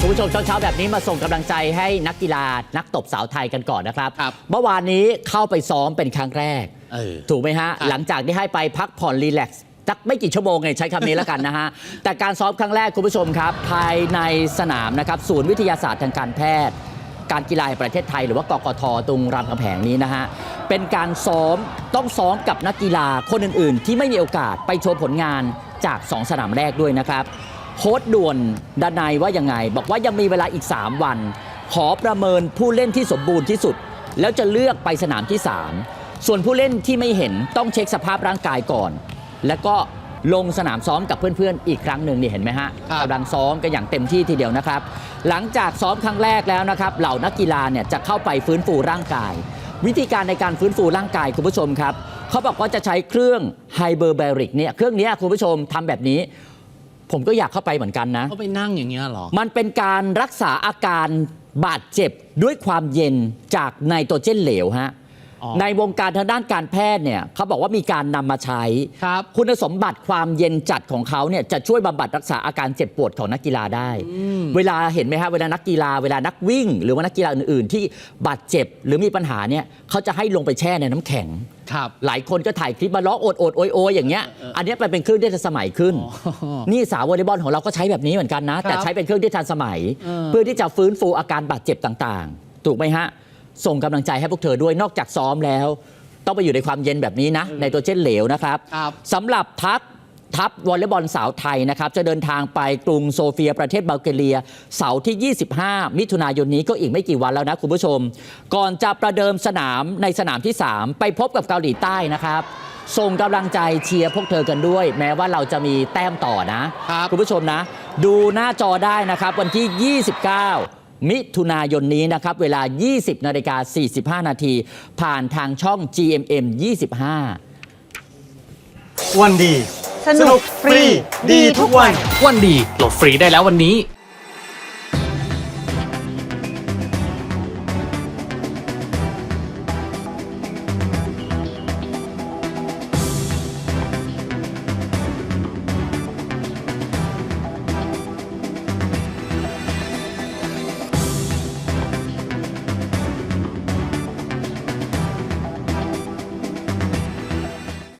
คุณผู้ชมเช้าๆแบบนี้มาส่งกำลังใจให้นักกีฬานักตบสาวไทยกันก่อนนะครับครับเมื่อวานนี้เข้าไปซ้อมเป็นครั้งแรกเออถูกไหมฮะครับหลังจากที่ให้ไปพักผ่อนรีแลกซ์สักไม่กี่ชั่วโมงไงใช้คำนี้แล้วกันนะฮะ แต่การซ้อมครั้งแรกคุณผู้ชมครับ ภายในสนามนะครับ ศูนย์วิทยาศาสตร์ทางการแพทย์ การกีฬาแห่งประเทศไทย หรือว่ากกทตรงรามคำแหงนี้นะฮะเป็นการซ้อมต้องซ้อมกับนักกีฬาคนอื่น ๆ ที่ไม่มีโอกาสไปโชว์ผลงานจาก 2 สนามแรกด้วยนะครับ โค้ดด่วนดานายว่ายังไง บอกว่ายังมีเวลาอีก 3 วัน ขอประเมินผู้เล่นที่สมบูรณ์ที่สุด แล้วจะเลือกไปสนามที่ 3 ส่วนผู้เล่นที่ไม่เห็นต้องเช็คสภาพร่างกายก่อน แล้วก็ลงสนามซ้อมกับเพื่อนๆ อีกครั้งหนึ่งนี่เห็นไหมฮะครับกำลังซ้อมกันอย่างเต็มที่ทีเดียวนะครับ หลังจากซ้อมครั้งแรกแล้วนะครับ เหล่านักกีฬาเนี่ยจะเข้าไปฟื้นฟูร่างกาย วิธีการในการฟื้นฟูร่างกายคุณผู้ชมครับเขาบอกว่าจะใช้เครื่องไฮเบอร์เบริกเนี่ยเครื่องเนี้ยคุณผู้ชมทำแบบนี้ ผมก็อยากเข้าไปเหมือนกันนะ เขาไปนั่งอย่างเงี้ยเหรอ มันเป็นการรักษาอาการบาดเจ็บด้วยความเย็นจากไนโตรเจนเหลวฮะอ๋อ ในวงการทางด้านการแพทย์เนี่ยเขาบอกว่ามีการนำมาใช้ ครับ คุณสมบัติความเย็นจัดของเขาเนี่ยจะช่วยบำบัดรักษาอาการเจ็บปวดของนักกีฬาได้ เวลาเห็นไหมฮะเวลานักกีฬาเวลานักวิ่ง หรือว่านักกีฬาอื่นๆ ที่บาดเจ็บหรือมีปัญหาเนี่ยเขาจะให้ลงไปแช่ในน้ำแข็ง ครับ หลายคนก็ถ่ายคลิปมาล้อโอดโอดโอยโอยอย่างเงี้ยเออเอออัอันเนี้ยมันเป็นเครื่องที่ทันสมัยขึ้น อ๋อนี่สาววอลเลย์บอลของเราก็ใช้แบบนี้เหมือนกันนะ แต่ใช้เป็นเครื่องที่ทันสมัย เออ เพื่อที่จะฟื้นฟูอาการบาดเจ็บต่างๆ ถูกไหมฮะ ส่งกำลังใจให้พวกเธอด้วยนอกจากซ้อมแล้ว ต้องไปอยู่ในความเย็นแบบนี้นะ ในตัวเช่นเหลวนะครับครับสำหรับทัพทัพวอลเลย์บอลสาวไทยนะครับ จะเดินทางไปกรุงโซเฟียประเทศบัลแกเรีย เสาร์ที่ 25 มิถุนายนนี้ก็อีกไม่กี่วันแล้วนะคุณผู้ชม ก่อนจะประเดิมสนามในสนามที่ 3 ไปพบกับเกาหลีใต้นะครับ ส่งกำลังใจเชียร์พวกเธอกันด้วย แม้ว่าเราจะมีแต้มต่อนะครับณผู้ชมนะ ดูหน้าจอได้นะครับวันที่ 29 มิถุนายนนี้นะครับ เวลา 20นาฬิกา45 นาที ผ่านทางช่อง GMM 25 วันดี สนุกฟรี ดีทุกวัน วันดีโหลดฟรีได้แล้ววันนี้